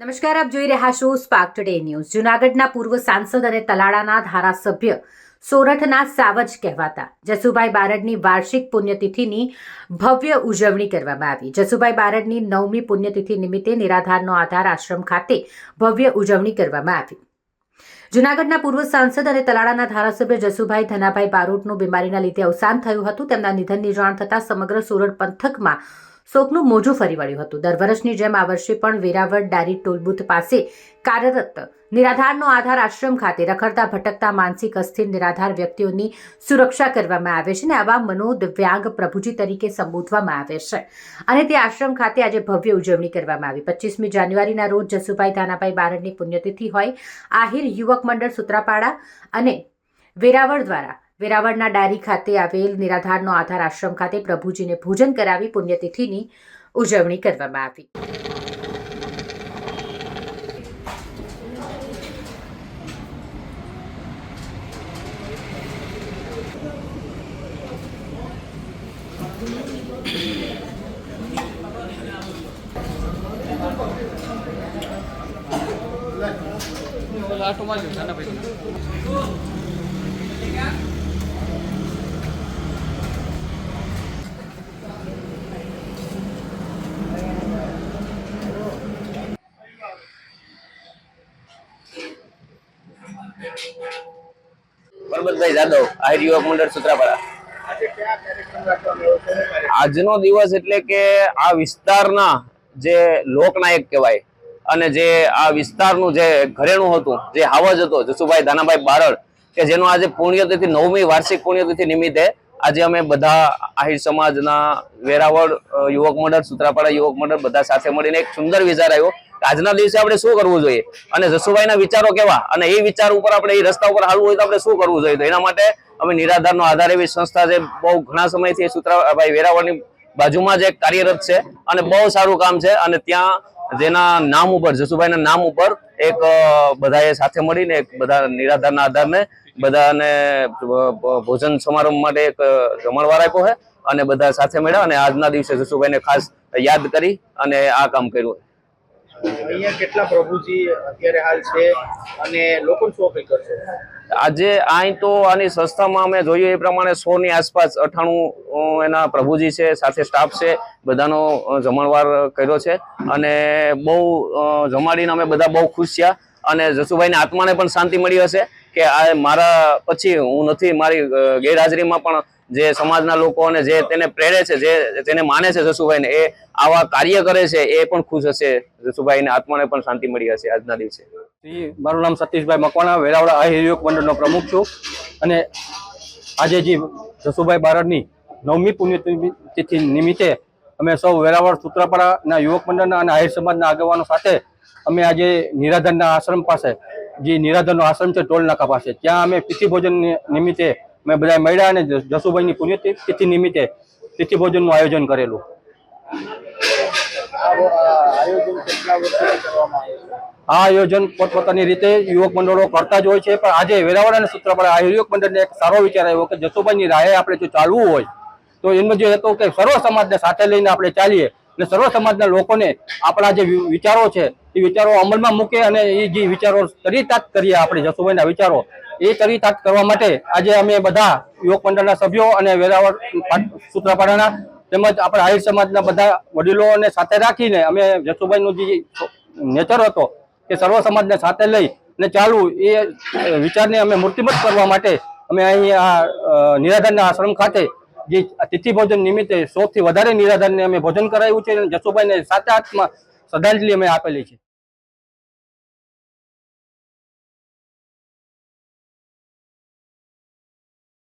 નમસ્કાર, આપ જોઈ રહ્યા છો સ્પાર્ક ટુડે ન્યૂઝ જુનાગઢના પૂર્વ સાંસદ અને તલાડાના ધારાસભ્ય સોરઠના સાવજ કહેવાતા. જસુભાઈ બારડની વાર્ષિક પુણ્યતિથિની ભવ્ય ઉજવણી કરવામાં આવી. જસુભાઈ બારડની નવમી પુણ્યતિથિ નિમિત્તે નિરાધારનો આધાર આશ્રમ ખાતે ભવ્ય ઉજવણી કરવામાં આવી. જુનાગઢના પૂર્વ સાંસદ અને તલાડાના ધારાસભ્ય જસુભાઈ ધનાભાઈ બારોટનું બીમારીના લીધે અવસાન થયું હતું. તેમના નિધનની જાણ થતાં સમગ્ર સોરઠ પંથકમાં શોકનું મોજું ફરી વળ્યું હતું. દર વર્ષની જેમ આ વર્ષે પણ વેરાવળ ડારી ટોલબુથ પાસે કાર્યરત નિરાધારનો આધાર આશ્રમ ખાતે રખડતા ભટકતા માનસિક અસ્થિર નિરાધાર વ્યક્તિઓની સુરક્ષા કરવામાં આવે છે અને આવા મનોદિવ્યાંગ પ્રભુજી તરીકે સંબોધવામાં આવે છે. અને તે આશ્રમ ખાતે આજે ભવ્ય ઉજવણી કરવામાં આવી. પચીસમી જાન્યુઆરીના રોજ જસુભાઈ ધાનાભાઈ બારડની પુણ્યતિથિ હોય આહિર યુવક મંડળ સૂત્રાપાડા અને વેરાવળ દ્વારા વેરાવળના ડારી ખાતે આવેલ નિરાધારનો આધાર આશ્રમ ખાતે પ્રભુજીને ભોજન કરાવી પુણ્યતિથિની ઉજવણી કરવામાં આવી. આટો મારજો નાના ભાઈ પરબતભાઈ જાદવ, આહિર યુવક મંડળ, સુત્રાપાડા. આજનો દિવસ એટલે કે આ વિસ્તારના જે લોકનાયક કહેવાય અને જે આ વિસ્તારનું જે ઘરેણું હતું, જે હાવજ હતો, જસુભાઈ દાનાભાઈ બારડ, કે જેનો આજે પુણ્યતિથિ નવમી વાર્ષિક પુણ્યતિથિ નિમિત્તે આજે અમે બધા આહિર સમાજના વેરાવળ યુવક મંડળ, સુત્રાપાડા યુવક મંડળ બધા સાથે મળીને એક સુંદર વિચાર આવ્યો. આજના દિવસે આપણે શું કરવું જોઈએ? અને જસુભાઈના વિચારો કેવા? અને એ વિચાર ઉપર આપણે, એ રસ્તા ઉપર હાલવું હોય તો આપણે શું કરવું જોઈએ? તો એના માટે અમે નિરાધારનો આધાર એવી સંસ્થા છે, બહુ ઘણા સમયથી સૂત્રા ભાઈ વેરાવળની બાજુમાં જ કાર્યરત છે અને બહુ સારું કામ છે અને ત્યાં જેના નામ ઉપર, જસુભાઈના નામ ઉપર એક બધાએ સાથે મળીને એક બધા નિરાધારના આધારને બધાને ભોજન સમારંભ માટે એક રમણવાર આપ્યો છે અને બધા સાથે મળ્યા અને આજના દિવસે જસુભાઈને ખાસ યાદ કરી અને આ કામ કર્યું. અહીંયા કેટલા પ્રભુજી અત્યારે હાલ છે અને લોકો શું અપીલ કરશે? આજે અહીં તો આની સંસ્થામાં અમે જોયું એ પ્રમાણે સો ની આસપાસ અઠાણું એના પ્રભુજી છે, સાથે સ્ટાફ છે, બધાનો જમણવાર કર્યો છે. અને બહુ જમાડીને અમે બધા બહુ ખુશ થયા. અને જસુભાઈને આત્માને પણ શાંતિ મળી હશે કે આ મારા, પછી હું નથી, મારી ગેરહાજરીમાં પણ જે સમાજના લોકો અને જે તેને પ્રેરે છે જે તેને માને છે જસુભાઈને એ આવા કાર્ય કરે છે એ પણ ખુશ હશે જસુભાઈને આત્માને પણ શાંતિ મળી હશે આજના દિવસે. મારું નામ સતીશભાઈ મકવાણા વેરાવળા આહિર યુવક મંડળનો પ્રમુખ છું. અને આજે જે જસુભાઈ બારડની નવમી પુણ્યતિથિ નિમિત્તે અમે સૌ વેરાવળ સૂત્રાપાડાના યુવક મંડળના અને આહિર સમાજના આગેવાનો સાથે અમે આજે નિરાધનના આશ્રમ પાસે જે નિરાધનનો આશ્રમ છે ટોલ નાકા પાસે ત્યાં અમે તિથિ ભોજન નિમિત્તે અમે બધા મળ્યા અને જસુભાઈની પુણ્યતિથિ નિમિત્તે તિથિ ભોજનનું આયોજન કરેલું. આ આયોજન પોતપોતાની રીતે યુવક મંડળો કરતા જ હોય છે પણ આજે વેરાવળ અને સૂત્રાપાડા આ યુવક મંડળને એક સારો વિચાર આવ્યો કે જસુભાઈની રાહે આપણે જો ચાલવું હોય તો એમનો જે હતો કે સર્વ સમાજને સાથે લઈને આપણે ચાલીએ અને સર્વ સમાજના લોકોને આપણા જે વિચારો છે એ વિચારો અમલમાં મૂકે અને એ જે વિચારો ચરિતાર્થ કરીએ આપણે જસુભાઈના વિચારો એ ચરિતાર્થ કરવા માટે આજે અમે બધા યુવક મંડળના સભ્યો અને વેરાવળ સૂત્રાપાડાના તેમજ આપણા આહિર સમાજના બધા વડીલોને સાથે રાખીને અમે જસુભાઈનું જે નેચર હતો કે સર્વ સમાજને સાથે લઈ અને ચાલવું એ વિચારને અમે મૂર્તિમત કરવા માટે અમે અહીં આ નિરાધારના આશ્રમ ખાતે જે તિથિ ભોજન નિમિત્તે સૌથી વધારે નિરાધારને અમે ભોજન કરાવ્યું છે અને જસુભાઈને સાચા હાથમાં શ્રદ્ધાંજલિ અમે આપેલી છે.